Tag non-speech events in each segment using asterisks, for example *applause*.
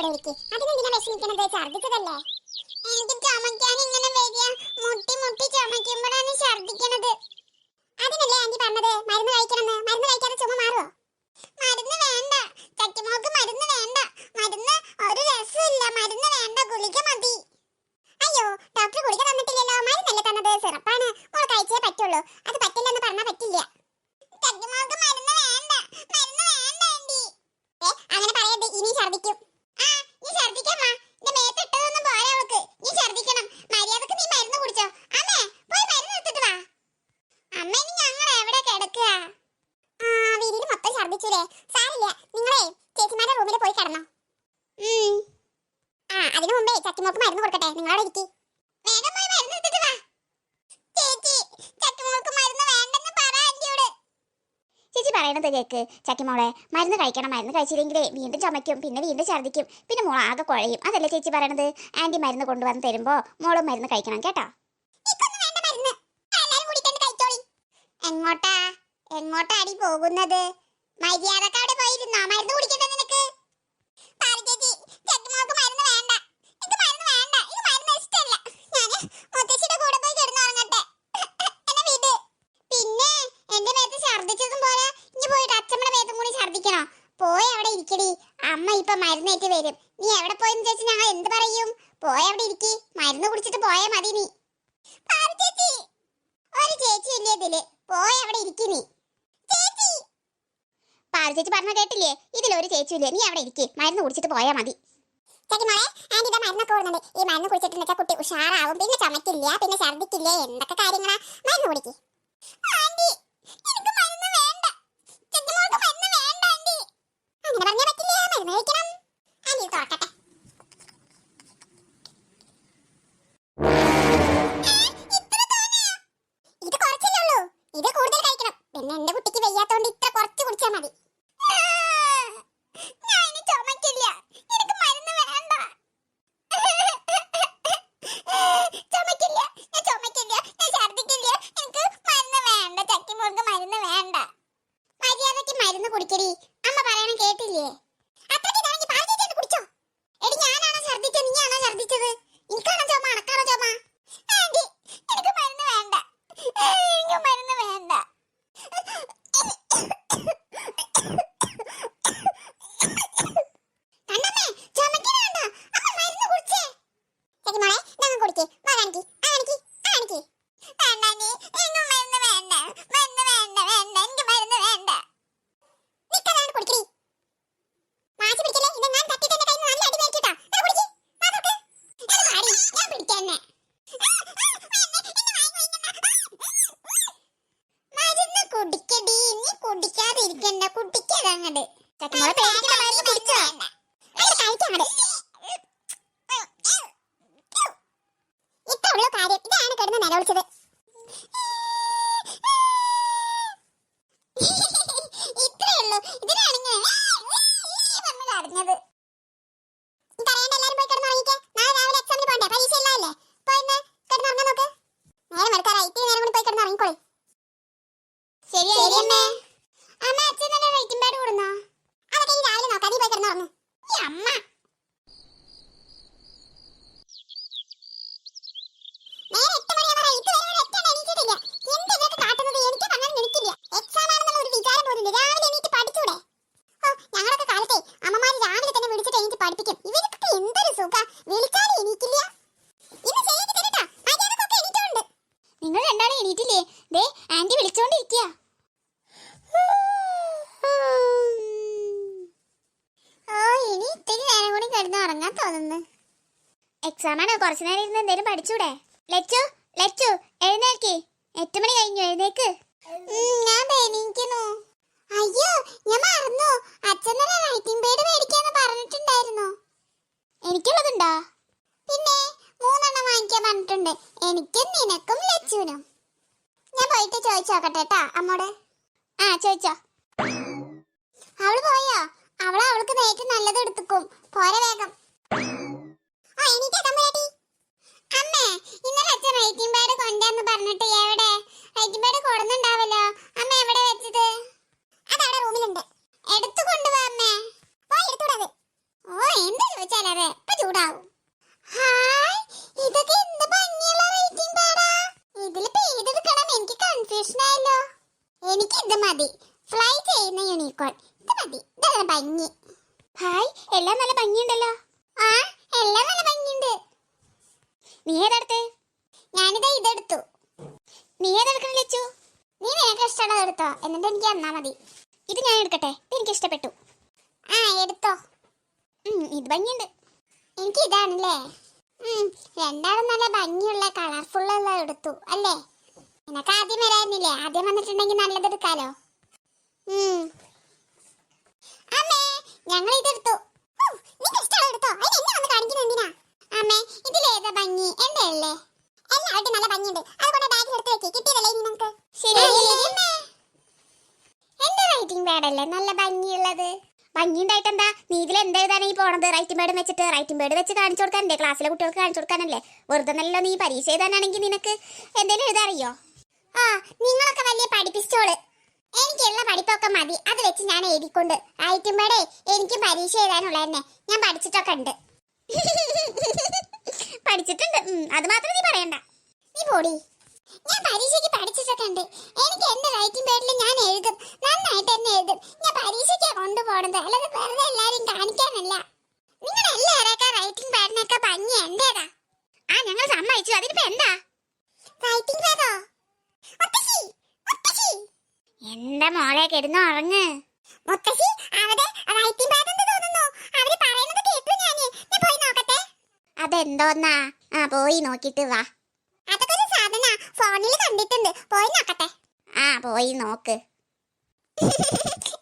അവിടെ ഇരിക്ക്. അതിനെന്തിനാ വിഷമിക്കണത് ഛർദിച്ചതല്ലേ എനിക്ക് ചമയ്ക്കാൻ ഇങ്ങനെ വരിക മുട്ടി മുട്ടി ചമയ്ക്കുമ്പോഴാണ് ഛർദിക്കണത് അതിനല്ലേ ആന്റി പറഞ്ഞത്? മരുന്ന് കഴിക്കണമെന്ന്. മരുന്ന് കഴിക്കാതെ ചുമ മാറുമോ മരുന്ന് വേണ്ട. ചട്ടിമോക്ക് മരുന്ന് വേണ്ട. മരുന്ന് ഒരു രസമില്ല മരുന്ന് വേണ്ട. ഗുളിക മതി. അയ്യോ ഡോക്ടർ ഗുളിക തന്നിട്ടില്ലല്ലോ. മരുന്നല്ലേ തന്നത്? സിറപ്പാണ്. മോൾ കഴിച്ചേ പറ്റുള്ളൂ അത് പറ്റില്ലെന്ന് പറഞ്ഞാൽ പറ്റില്ല ചട്ടിമോക്ക് മരുന്ന് വേണ്ട മരുന്ന് വേണ്ട ആന്റി ഏ, അങ്ങനെ പറയരുത് ഇനി ഛർദിക്കും ആ നീ ഛർദിക്കമ്മ എന്റെ മേത്തിട്ടതൊന്നും പോരാ അവൾക്ക് നീ ഛർദിക്കണം മര്യാദയ്ക്ക് നീ മരുന്ന് കുടിച്ചോ അമ്മേ പോയി മരുന്ന് എടുത്തിട്ട് വാ അമ്മ ഇനി ഞങ്ങൾ എവിടെ കിടക്കുക ആ വീടിന് മൊത്തം ഛർദിച്ചില്ലേ സാരില്ല നിങ്ങളെ ചേച്ചിമാരുടെ റൂമിൽ പോയി കിടന്നോ. ആ അതിനു മുമ്പേ ചക്കിമോക്ക് മരുന്ന് കൊടുക്കട്ടെ. നിങ്ങളവിടെ ഇരിക്കി. വേഗം പോയി മരുന്ന് എടുത്തിട്ട് വാ. ചേച്ചി മരുന്ന് വേണ്ടെന്ന് പറ ആന്റിയോട് ചേച്ചി പറയണത് കേക്ക് ചക്കിമോളെ മരുന്ന് കഴിക്കണം മരുന്ന് കഴിച്ചില്ലെങ്കിലേ വീണ്ടും ചുമയ്ക്കും പിന്നെ വീണ്ടും ഛർദ്ദിക്കും പിന്നെ മോൾ ആകെ കുഴയും. അതല്ലേ ചേച്ചി പറയണത്? ആന്റി മരുന്ന് കൊണ്ടുവന്ന് തരുമ്പോ മോളും മരുന്ന് കഴിക്കണം കേട്ടോ. എങ്ങോട്ടാ? എങ്ങോട്ടാടി പോകുന്നത്? മര്യാദയ്ക്ക് അവിടെ പോയിരുന്നോ? മരുന്ന് കുടിക്കണ്ട നിനക്ക്? പോയി അവിടെ ഇരിക്കടി. അമ്മ ഇപ്പൊ മരുന്നേറ്റ് വരും. നീ എവിടെ പോയെന്ന് ചോദിച്ചാൽ ഞങ്ങൾ എന്ത് പറയും? പോയി അവിടെ ഇരിക്കി. മരുന്ന് കുടിച്ചിട്ട് പോയാ മതി നീ. ഒരു ചേച്ചി ഇല്ലേ ഇതിൽ? പോയി അവിടെ ഇരിക്കുന്നി ചേച്ചി പാറു ചേച്ചി പറഞ്ഞ കേട്ടില്ലേ? ഇതിലൊരു ചേച്ചിയില്ലേ നീ അവിടെ ഇരിക്കേ. മരുന്ന് കുടിച്ചിട്ട് പോയാൽ മതി. ചേച്ചി മോളെ ഇതാ മരുന്നൊക്കെ ഓടുന്നുണ്ട് ഈ മരുന്ന് കുടിച്ചിട്ട് വെച്ചാൽ കുട്ടി ഉഷാറാവും. പിന്നെ ചമക്കില്ല പിന്നെ ഛർദിക്കില്ല എന്തൊക്കെ കാര്യങ്ങളാ? മരുന്ന് കുടിക്ക്. എനിക്ക് അങ്ങനെ പറ്റില്ല? കഴിക്കണം. ഇത് ഇത് ഉള്ളൂ. ഇത് കൂടുതൽ കഴിക്കണം. പിന്നെ എന്റെ കുട്ടിക്ക് വയ്യാത്തോണ്ട് ഇത്ര കുറച്ച് കുടിച്ചാൽ മതി ഞാൻ ഇനി ചുമക്കില്ല എനിക്ക് മരുന്ന് വേണ്ട ചുമക്കില്ല ഞാൻ ചുമക്കില്ല ഞാൻ ഛർദിക്കില്ല എനിക്ക് മരുന്ന് വേണ്ട ചക്കിമോൾക്ക് മരുന്ന് വേണ്ട മര്യാദയ്ക്ക് മരുന്ന് കുടിക്കടി. അമ്മ പറയണം കേട്ടില്ലേ അത്രയ്ക്ക് ഇതാണെങ്കിൽ പാൽ ചേച്ചി ഒന്ന് കുടിച്ചോ എടി ഞാനാണോ ഛർദിച്ചത് നീയാണോ ഛർദിച്ചത് എനിക്കാണോ ചുമ അണക്കാണോ ചുമ ആന്റി എനിക്ക് മരുന്ന് വേണ്ട എനിക്ക് മരുന്ന് വേണ്ട കണ്ണമ്മേ ചുമക്കണ കണ്ടോ അമ്മ മരുന്ന് കുടിച്ചേ ശരി മോളെ ഞങ്ങൾ കുടിക്കേ വാ കാണിക്ക് ആ കാണിക്ക് ആ കാണിക്ക് വേണ്ട നീ എങ്ങും മരുന്ന് വേണ്ട മരുന്ന് വേണ്ട വേണ്ട എനിക്ക് മരുന്ന് വേണ്ട നിക്കതാണ് കുടിക്കടി മാറ്റി പിടിക്കല്ലേ ഇതെങ്ങാൻ തട്ടിട്ട് എന്റെ കയ്യിൽ നിന്ന് നല്ല അടി മേടിച്ചിട്ടോ അത് കുടിക്ക് ആ തൊട്ട് അത് മാറി ഞാൻ പിടിക്കാന്നെ മരുന്ന് കുടിക്കടി നീ കുടിക്കാതെ കുട്ടിക്ക് അതങ്ങട്. പേടിക്കണ്ട മരുന്ന് കുടിച്ചോ അത് കഴിക്കങ്ങട് ഇത്ര ഉള്ളു കാര്യം ഇതാണ് കിടന്ന് നിലവിളിച്ചത് ഇത്രേ ഉള്ളൂ ഇതിനാണ് ഇങ്ങനെ വന്ന് കരഞ്ഞത് ഈ കരയേണ്ട എല്ലാരും പോയി കിടന്നുറങ്ങിക്കേ നാളെ രാവിലെ എക്സാമിന് പോണ്ടേ പരീക്ഷ ഇല്ലല്ലേ പോയിന്ന് കിടന്നുറങ്ങാൻ നോക്ക് നേരെ മെടുക്കാറായി ഇത്തിരി നേരം കൂടി പോയി കിടന്നുറങ്ങിക്കോളി ശരി അമ്മേ അമ്മ അച്ഛൻ തന്നെ വെയിറ്റിംഗ് പാഡ് കൊടുന്നോ അതൊക്കെ ഇനി രാവിലെ നോക്കാം നീ പോയി കിടന്നുറങ്ങ് ഈ അമ്മ നേരെ എട്ട് മണിയാവാറായി. ഇതുവരെ ഒരു ഒറ്റ എണ്ണം എണീറ്റിട്ടില്ല. എന്താ ഇതൊക്കെ കാട്ടുന്നത്? എനിക്ക് പറഞ്ഞാൽ നിൽക്കില്ല. എക്സാം ആണെന്നുള്ള ഒരു വിചാരം പോലുമില്ല. രാവിലെ എണീറ്റ് പഠിച്ചൂടെ? ഓ, ഞങ്ങളൊക്കെ കാലത്തെ അമ്മമാര് രാവിലെ തന്നെ വിളിച്ചിട്ട് എണീറ്റ് പഠിപ്പിക്കും. ഇവർക്കൊക്കെ എന്തൊരു സുഖാ. വിളിച്ചാലും എണീക്കില്ല. ഇന്ന് ശരിയാക്കി തരട്ടാ. മര്യാദക്കൊക്കെ എണീറ്റോണ്ട്. നിങ്ങൾ രണ്ടാളും എണീറ്റില്ലേ? ദേ ആന്റി വിളിച്ചോണ്ടിരിക്കുക ഓ, ഇനി ഇത്തിരി നേരം കൂടി കിടന്നുറങ്ങാൻ തോന്നുന്നു. എക്സാം ആണ്? കുറച്ചു നേരം ഇരുന്ന് എന്തേലും പഠിച്ചൂടെ? ലച്ചു ലച്ചു എഴുന്നേൽക്കേ. എട്ട് മണി കഴിഞ്ഞു എഴുന്നേക്ക് ഞാൻ ദേ എണീക്കുന്നു. അയ്യോ ഞാൻ മറന്നു അച്ഛനൊരു റൈറ്റിംഗ് പേഡ് മേടിക്കാന്ന് പറഞ്ഞിട്ടുണ്ടായിരുന്നു എനിക്കുള്ളതുണ്ടോ പിന്നെ മൂന്നെണ്ണം വാങ്ങിക്കാൻ പറഞ്ഞിട്ടുണ്ട് എനിക്കും നിനക്കും ലച്ചുവിനും ഞാൻ പോയിട്ട് ചോദിച്ചു നോക്കട്ടെ കേട്ടാ അമ്മോട് ആ ചോദിച്ചോ അവൾ പോയോ അവൾ അവൾക്ക് നേരിട്ട് നല്ലത് എടുത്തുക്കും പോരെ വേഗം ഓ എനിക്ക് തമ്പുരാട്ടി അമ്മേ ഇന്നലെ അച്ഛൻ റൈറ്റിംഗ് പാഡ് കൊണ്ടുവന്ന് പറഞ്ഞിട്ട് എവിടെ? റൈറ്റിംഗ് പാഡ് കൊടുന്നുണ്ടാവല്ലോ. അമ്മ എവിടെ വെച്ചത്? അതവിടെ റൂമിലുണ്ട്. എടുത്തു കൊണ്ടുവാ അമ്മേ. എടുത്തുകൂടാത് ഓ എന്ത് ചോദിച്ചു ചെലവ് ഇപ്പൊ ചൂടാവും. ഹായ് ഇതൊക്കെ എന്ത് ഭംഗിയുള്ള റൈറ്റിംഗ് പാടാ ഇതിൽ പേരെടുക്കണം എനിക്ക് കൺഫ്യൂഷൻ ആയല്ലോ. എനിക്ക് ഇത് മതി. ഫ്ലൈ ചെയ്യുന്ന യൂണിക്കോൺ ഇത് മതി. ഇതല്ല ഭംഗി. ഹായ് എല്ലാം നല്ല ഭംഗിയുണ്ടല്ലോ. ആ എല്ലാം നല്ല ഭംഗിയുണ്ട്. നീ ഏതെടുത്ത്? ഞാനിതാ ഇതെടുത്തു. നീ ഏതെടുക്കണം ലച്ചു? നീ നിനക്ക് ഇഷ്ടമുള്ളത് എടുത്തോ. എന്നിട്ട് എനിക്ക് തന്നാ മതി. ഇത് ഞാൻ എടുക്കട്ടെ. എനിക്ക് ഇഷ്ടപ്പെട്ടു. ആ എടുത്തോ. ഇത് ഭംഗിയുണ്ട്. എനിക്ക് ഇതാണല്ലേ? രണ്ടാളും നല്ല ഭംഗിയുള്ള കളർഫുൾ ഉള്ള എടുത്തു അല്ലേ? നിനക്ക് ആദ്യം വരായിരുന്നില്ലേ ആദ്യം വന്നിട്ടുണ്ടെങ്കിൽ നല്ലത് എടുക്കാലോ. അമ്മേ ഞങ്ങൾ ഇതെടുത്തു. നിനക്ക് ഇഷ്ടമുള്ളത് എടുത്തോ അതിന് എന്നെ വന്ന് കാണിക്കുന്നത് എന്തിനാ? അമ്മേ ഇതിലേതാ ഭംഗി? എന്റെ അല്ലേ എല്ലാവരും നല്ല ഭംഗിയുണ്ട്. അതുകൊണ്ട് ബാഗിൽ എടുത്ത് വെക്കി. കിട്ടിയതല്ലേ ഇനി നമുക്ക്? ശരി. അമ്മേ. എന്റെ റൈറ്റിംഗ് പാഡല്ലേ നല്ല ഭംഗിയുള്ളത്. ഭംഗിയുണ്ടായിട്ട് എന്താ നീ ഇതിൽ ഈ പോണത്? റൈറ്റിംഗ് വെച്ചിട്ട് റൈറ്റിംഗ് വെച്ച് കാണിച്ചു കൊടുക്കാനല്ലേ ക്ലാസ്സിലെ കുട്ടികൾക്ക് കാണിച്ചു കൊടുക്കാനല്ലേ? വെറുതെ നല്ലോ നീ പരീക്ഷ എഴുതാനാണെങ്കിൽ നിനക്ക്. എന്തെങ്കിലും എഴുതാറിയോ ആ നിങ്ങളൊക്കെ വലിയ പഠിപ്പിച്ചോൾ മതി. അത് വെച്ച് ഞാൻ എഴുതിക്കൊണ്ട്. ആയിട്ടുമ്പോഴേ എനിക്ക് പരീക്ഷ എഴുതാനുള്ളതന്നെ ഞാൻ പഠിച്ചിട്ടൊക്കെ ഉണ്ട്. പഠിച്ചിട്ടുണ്ട്. അത് മാത്രം നീ പറയണ്ട. നീ പോടി. ഞാൻ പരീക്ഷയ്ക്ക് പഠിച്ചിട്ടൊക്കെ ഉണ്ട്. എനിക്ക് എന്റെ റൈറ്റിംഗ് പേഡിൽ ഞാൻ എഴുതും. നന്നായിട്ട് തന്നെ എഴുതും. ഞാൻ പരീക്ഷയ്ക്ക് കൊണ്ടുപോകണത് അല്ലാതെ വെറുതെ എല്ലാവരും കാണിക്കാനല്ല. എല്ലാവരൊക്കെ റൈറ്റിംഗ് പേരിനൊക്കെ ഭംഗി എന്റേതാ? ആ ഞങ്ങൾ സമ്മതിച്ചു. അതിനിപ്പോ എന്താ? റൈറ്റിംഗ് പേരോ എന്താ മോളെ കിടന്നു ഉറങ്ങ്? മുത്തശ്ശി അവിടെ റൈറ്റിംഗ് പാഡ് എന്ന് തോന്നുന്നു. അവർ പറയുന്നത് കേട്ടു ഞാൻ ഞാൻ പോയി നോക്കട്ടെ. അതെന്തോന്നാ? ആ പോയി നോക്കിട്ട് വാ. അതൊക്കെ ഒരു സാധന. ഫോണിൽ കണ്ടിട്ടുണ്ട്. പോയി നോക്കട്ടെ. ആ പോയി നോക്ക്. *laughs*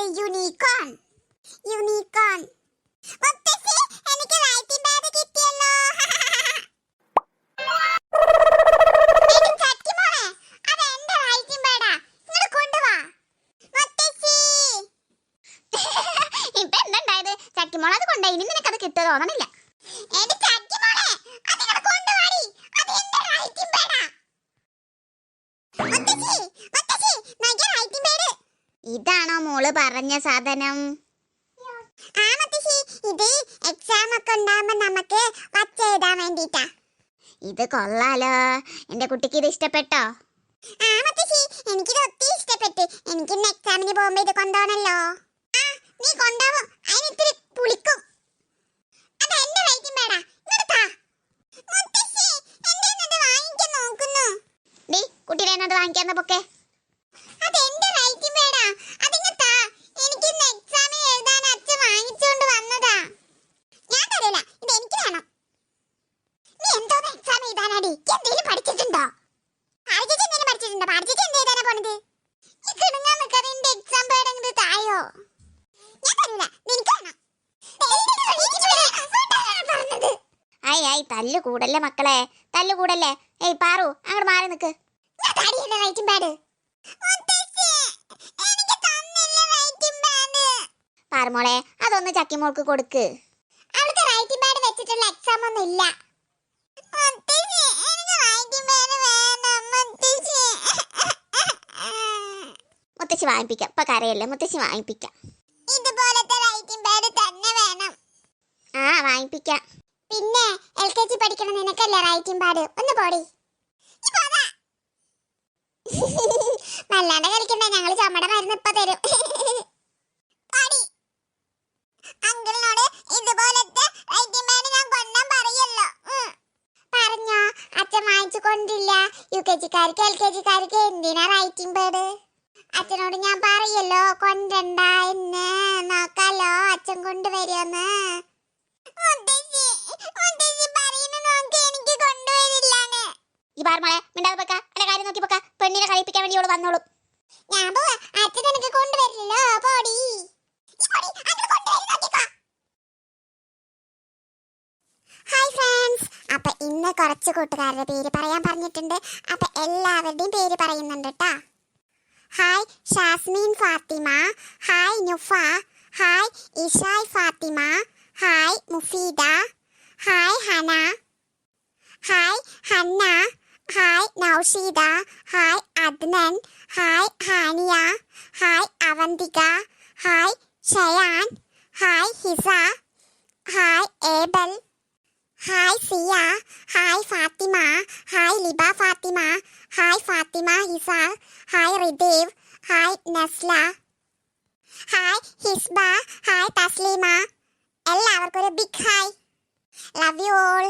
അത് യൂണിക്കോൺ യൂണിക്കോൺ എനിക്ക് റൈറ്റിംഗ് ബാഗ് കിട്ടിയല്ലോ. എടി ചക്കിമോളെ, അത് എന്റെ writing pad ഇങ്ങട് കൊണ്ടുവാ. മുത്തശ്ശി. ഇപ്പൊ എന്തുണ്ടായത് ചക്കിമോൾ അത് കൊണ്ടായി നിനക്കത് കിട്ടുക തോന്നണില്ല എടി ചക്കിമോളെ, അത് ഇങ്ങട് കൊണ്ടുവാടി. അത് എന്റെ writing pad ആ. മുത്തശ്ശി, മുത്തശ്ശി, നോക്കിയേ writing pad. ഇതാണോ മോൾ പറഞ്ഞ സാധനം. ആ മുത്തശ്ശി ഇത് എക്സാം ഒക്കെ ഉണ്ടാകുമ്പോ നമുക്ക് വച്ച് എഴുതാൻ വേണ്ടിട്ടാ. ഇത് കൊള്ളാലോ. എന്റെ കുട്ടിക്ക് ഇത് ഇഷ്ടപ്പെട്ടോ? ആ മുത്തശ്ശി എനിക്കിത് ഒത്തിരി ഇഷ്ടപ്പെട്ടു. എക്സാമിന് പോകുമ്പോ ഇത് ആ നീ കൊണ്ടാവും. പുളിക്കും. അത് എന്റെ റൈറ്റിംഗ് പേടാ നിർത്താ മുത്തശ്ശി എന്റെ വാങ്ങിക്കാൻ നോക്കുന്നു? ഡീ കുട്ടീനെ എന്നത് വാങ്ങിക്കാന്ന പൊക്കെ. ആയി തല്ല് കൂടല്ലേ മക്കളെ? തല്ല് കൂടല്ലേ? ഏയ് പാറു അങ്ങോട്ട് മാറി നിക്ക്. ഞാൻ അതൊന്ന് ചക്കി മോൾക്ക് ചക്കിമോൾക്ക് കൊടുക്ക്. അവൾക്ക് റൈറ്റിംഗ് പാഡ് വെച്ചിട്ടുള്ള എക്സാം ഒന്നും ഇല്ല. മുത്തശ്ശി, വാങ്ങിപ്പിക്കാം. ഇപ്പൊ കരയല്ലേ? മുത്തശ്ശി വാങ്ങിപ്പിക്കാം. ഇതുപോലത്തെ റൈറ്റിംഗ് പാഡ് തന്നെ വേണം. ആ വാങ്ങിപ്പിക്കാം. പിന്നെ എൽ കെ ജി പഠിക്കണം നിനക്കല്ലേ റൈറ്റിംഗ് പാഡ് ഒന്ന് പോടി. ഈ *laughs* പോതാ. വല്ലാണ്ട് കളിക്കണ്ട. ഞങ്ങൾ ചമ്മട മരുന്ന് ഇപ്പൊ തരും. ഇതുപോലത്തെ ഞാൻ അച്ഛൻ കൊണ്ടില്ല. കെ എന്തിനാ റൈറ്റിംഗ് അച്ഛനോട് ഞാൻ പറയല്ലോ കൊണ്ടണ്ട എന്ന്. നോക്കാലോ അച്ഛൻ കൊണ്ടുവരുമെന്ന് കൊണ്ടുവരില്ലാന്ന്. മോളെ മിണ്ടാതെ വെക്ക എന്റെ കാര്യം നോക്കി വെക്ക പെണ്ണിനെ കളിപ്പിക്കാൻ വേണ്ടി ഇവിടെ വന്നോളും. ഞാൻ പോവാ. അച്ഛൻ എനിക്ക് കൊണ്ടുവരില്ലല്ലോ പോടി. ഹായ് ഫ്രണ്ട്സ് അപ്പൊ ഇന്ന് കുറച്ച് കൂട്ടുകാരുടെ പേര് പറയാൻ പറഞ്ഞിട്ടുണ്ട്. അപ്പൊ എല്ലാവരുടെയും പേര് പറയുന്നുണ്ട് കേട്ടാ. Hi Shasmeen Fathima hi Nufa hi Ishai Fathima hi Mufeeda hi Hana hi Hanna hi Noushida hi Adnan hi Haniya hi Avantika hi Shayan hi Hiza hi Abel hi Siya hi Fathima hi Liba Fathima hi Fathima Hiza hi Ridev hi Nasla hi Hizba hi Thasleema എല്ലാവർക്കും ഒരു big hi love you all